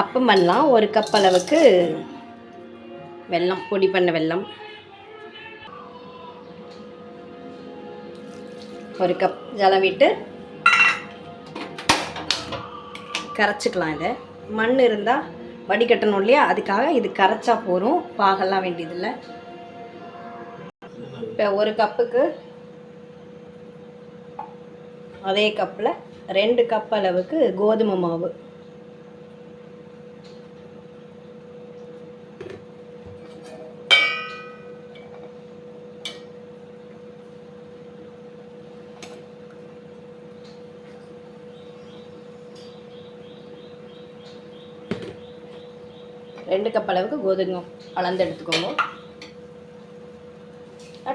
அப்பம் பண்ணலாம் ஒரு கப் அளவுக்கு வெல்லம் பொடி பண்ண வெல்லம். ஒரு கப் ஜலம் விட்டு கரைச்சிக்கலாம் இதை. மண் இருந்தால் வடிகட்டணும் இல்லையா? அதுக்காக இது கரைச்சா போகிறோம் பாகலாம் வேண்டியதில்லை. இப்போ ஒரு கப்புக்கு அதே கப்பில் ரெண்டு கப் அளவுக்கு கோதுமை மாவு. ரெண்டு கப் அளவுக்கு கோதுமை அளந்து எடுத்துக்கோங்க.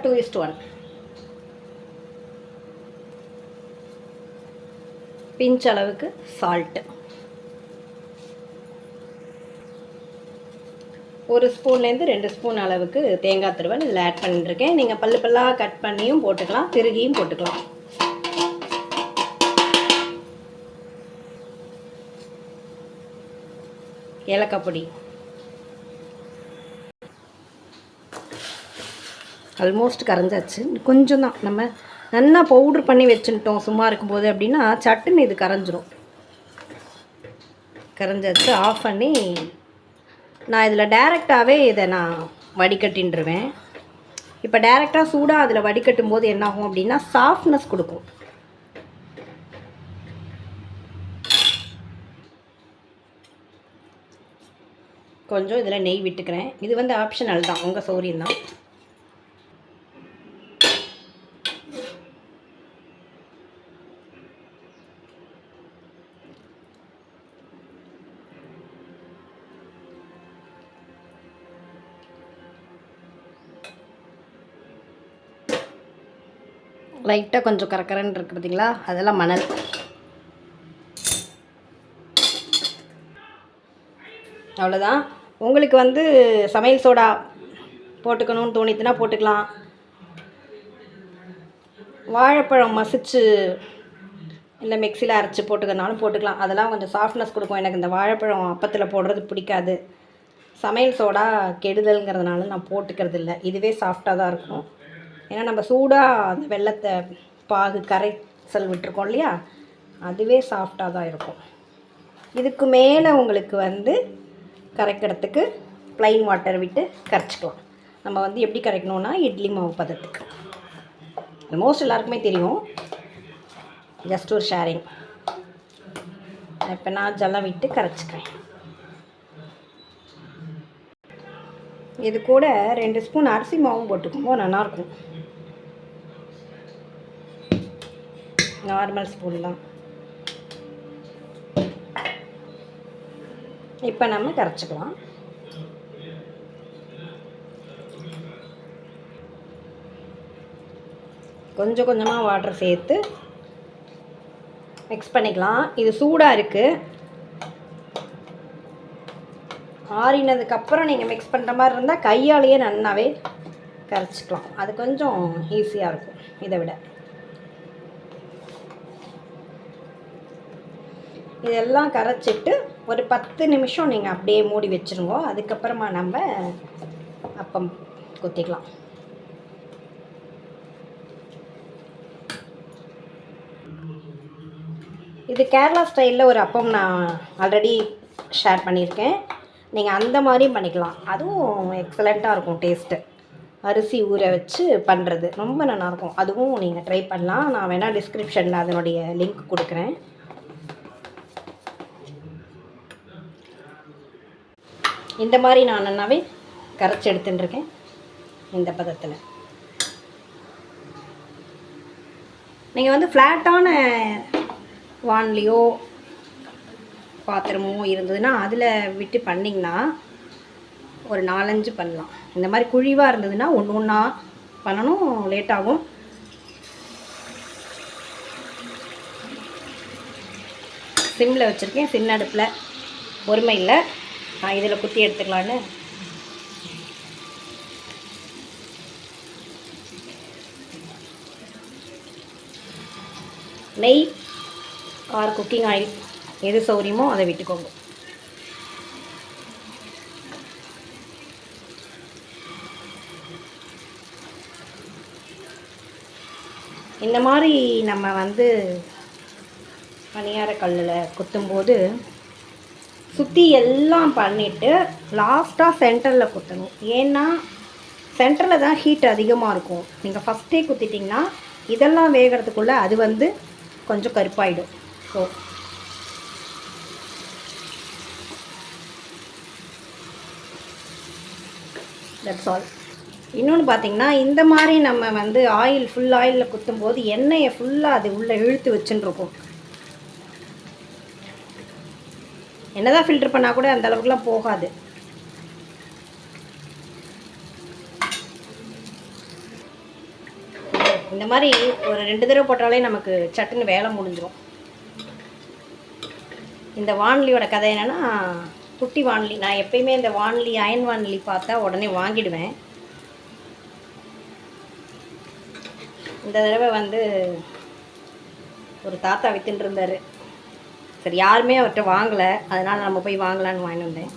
டூ இஸ்ட் ஒன் பிஞ்ச் அளவுக்கு சால்ட்டு ஒரு ஸ்பூன்லேருந்து ரெண்டு ஸ்பூன் அளவுக்கு தேங்காய் திருவன் இதில் ஆட் பண்ணிட்டுருக்கேன். நீங்கள் பல்லு பல்லாக கட் பண்ணியும் போட்டுக்கலாம் திருகியும் போட்டுக்கலாம். ஏலக்காய் பொடி. ஆல்மோஸ்ட் கரைஞ்சாச்சு. கொஞ்சம் தான். நம்ம நல்லா பவுட்ரு பண்ணி வச்சுட்டோம் சும்மா இருக்கும்போது அப்படின்னா சட்டுன்னு இது கரைஞ்சிரும். கரைஞ்சாச்சு. ஆஃப் பண்ணி நான் இதில் டைரெக்டாகவே இதை நான் வடிகட்டின்றுவேன். இப்போ டைரெக்டாக சூடாக அதில் வடிகட்டும் போது என்னாகும் அப்படின்னா சாஃப்ட்னஸ் கொடுக்கும். கொஞ்சம் இதில் நெய் விட்டுக்கிறேன். இது வந்து ஆப்ஷனல் தான். உங்கள் சௌரியம் தான். லைட்டாக கொஞ்சம் கரக்கரன்னு இருக்கு பார்த்தீங்களா அதெல்லாம் மணல். அவ்வளோதான் உங்களுக்கு வந்து சமையல் சோடா போட்டுக்கணும்னு தோணித்துனா போட்டுக்கலாம். வாழைப்பழம் மசிச்சு இல்லை மிக்சியில் அரைச்சி போட்டுக்கிறனாலும் போட்டுக்கலாம். அதெல்லாம் கொஞ்சம் சாஃப்ட்னஸ் கொடுக்கும். எனக்கு இந்த வாழைப்பழம் அப்பத்தில் போடுறது பிடிக்காது. சமையல் சோடா கெடுதல்ங்கிறதுனால நான் போட்டுக்கிறது இல்லை இதுவே சாஃப்டாக தான் இருக்கும். ஏன்னா நம்ம சூடாக அந்த வெள்ளத்தை பாகு கரைசல் விட்டுருக்கோம் இல்லையா? அதுவே சாஃப்டாக தான் இருக்கும். இதுக்கு மேலே உங்களுக்கு வந்து கரைக்கிறதுக்கு ப்ளைன் வாட்டர் விட்டு கரைச்சிக்கலாம். நம்ம வந்து எப்படி கரைக்கணும்னா இட்லி மாவு பதத்துக்கு. ஆல்மோஸ்ட் எல்லாருக்குமே தெரியும். ஜஸ்ட் ஒரு ஷேரிங் இப்போ நான் ஜெல்லாம் விட்டு கரைச்சிக்கிறேன். இது கூட ரெண்டு ஸ்பூன் அரிசி மாவும் போட்டுக்கும்போது நல்லாயிருக்கும் நார்மல் ஸ்பூன் தான். இப்போ நம்ம கரைச்சிக்கலாம். கொஞ்சம் கொஞ்சமாக வாட்டர் சேர்த்து மிக்ஸ் பண்ணிக்கலாம். இது சூடாக இருக்குது ஆறினதுக்கப்புறம் நீங்கள் மிக்ஸ் பண்ணுற மாதிரி இருந்தால் கையாலேயே நல்லாவே கரைச்சிக்கலாம். அது கொஞ்சம் ஈஸியாக இருக்கும். இதை விட. இதெல்லாம் கரைச்சிட்டு ஒரு பத்து நிமிஷம் நீங்கள் அப்படியே மூடி வச்சுருங்க. அதுக்கப்புறமா நம்ம அப்பம் குத்திக்கலாம் இது கேரளா ஸ்டைலில் ஒரு அப்பம் நான் ஆல்ரெடி ஷேர் பண்ணியிருக்கேன். நீங்கள் அந்த மாதிரியும் பண்ணிக்கலாம். அதுவும் எக்ஸலண்ட்டாக இருக்கும் டேஸ்ட்டு. அரிசி ஊற வச்சு பண்ணுறது ரொம்ப நல்லாயிருக்கும் அதுவும் நீங்கள் ட்ரை பண்ணலாம். நான் வேணால் டிஸ்கிரிப்ஷனில் அதனுடைய லிங்க் கொடுக்குறேன். இந்த மாதிரி நான் நல்லாவே கரைச்சி எடுத்துட்டுருக்கேன் இந்த பதத்தில். நீங்கள் வந்து ஃப்ளாட்டான வான்லேயோ பாத்திரமோ இருந்ததுன்னா அதில் விட்டு பண்ணிங்கன்னா ஒரு நாலஞ்சு பண்ணலாம். இந்த மாதிரி குழிவாக இருந்ததுன்னா ஒன்று ஒன்றா பண்ணணும் லேட் ஆகும். சிம்மில் வச்சுருக்கேன் சின்ன அடுப்பில். பொறுமை இல்லை. நான் இதில் குத்தி எடுத்துக்கலான்னு. நெய் ஆர் குக்கிங் ஆயில் எது சௌரியமோ அதை விட்டுக்கோங்க. இந்த மாதிரி நம்ம வந்து பணியார கல்லில் குத்தும்போது சுற்றி எல்லாம் பண்ணிவிட்டு லாஸ்ட்டாக சென்டரில் குத்தணும் ஏன்னா சென்டரில் தான் ஹீட் அதிகமாக இருக்கும். நீங்கள் ஃபஸ்ட்டே குத்திட்டிங்கன்னா இதெல்லாம் வேகிறதுக்குள்ளே அது வந்து கொஞ்சம் கருப்பாயிடும். ஸோ தட்ஸ் ஆல் இன்னொன்று பார்த்தீங்கன்னா இந்த மாதிரி நம்ம வந்து ஆயில் ஃபுல் ஆயிலில் குத்தும்போது எண்ணெயை ஃபுல்லாக அது உள்ளே இழுத்து வச்சுன்னு என்னதான் ஃபில்டர் பண்ணால் கூட அந்த அளவுக்குலாம் போகாது. இந்த மாதிரி ஒரு ரெண்டு தடவை போட்டாலே நமக்கு சட்டுன்னு வேலை முடிஞ்சிடும் இந்த வான்லியோட கதை என்னென்னா குட்டி வான்லி. நான் எப்பயுமே இந்த வான்லி அயன் வான்லி பார்த்தா உடனே வாங்கிடுவேன். இந்த தடவை வந்து ஒரு தாத்தா வித்துட்டு இருந்தார். சரி யாருமே அவர்கிட்ட வாங்கலை. அதனால் நம்ம போய் வாங்கலான்னு வாங்கிட்டு வந்தேன்.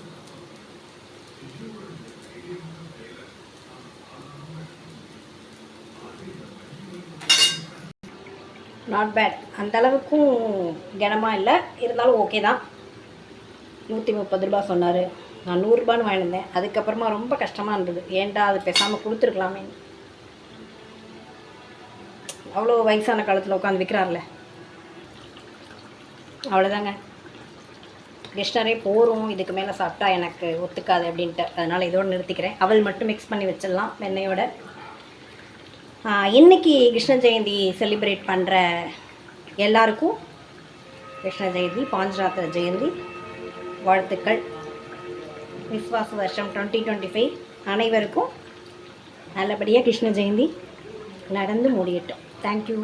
நாட் பேட் அந்த அளவுக்கும் கனமாக இல்லை. இருந்தாலும் ஓகே தான். நூற்றி முப்பது ரூபா சொன்னார். நான் நூறுரூபான்னு வாங்கிட்டு அதுக்கப்புறமா ரொம்ப கஷ்டமாக இருந்தது. ஏன்டா அது பேசாமல் கொடுத்துருக்கலாமே அவ்வளோ வயசான காலத்தில் உட்காந்து விற்கிறார்ல அவ்வளோதாங்க கிருஷ்ணரே போகிறோம் இதுக்கு மேலே சாப்பிட்டா எனக்கு ஒத்துக்காது அப்படின்ட்டு. அதனால் இதோடு நிறுத்திக்கிறேன். அவள் மட்டும் மிக்ஸ் பண்ணி வச்சிடலாம் வெண்ணையோட. இன்றைக்கி இன்னைக்கு கிருஷ்ண ஜெயந்தி செலிப்ரேட் பண்ணுற எல்லாருக்கும் கிருஷ்ண ஜெயந்தி பாஞ்சராத்திர ஜெயந்தி வாழ்த்துக்கள். விஸ்வாச வருஷம் டுவெண்ட்டி டுவெண்ட்டி ஃபைவ் அனைவருக்கும் நல்லபடியாக கிருஷ்ண ஜெயந்தி நடந்து முடியட்டும். தேங்க்யூ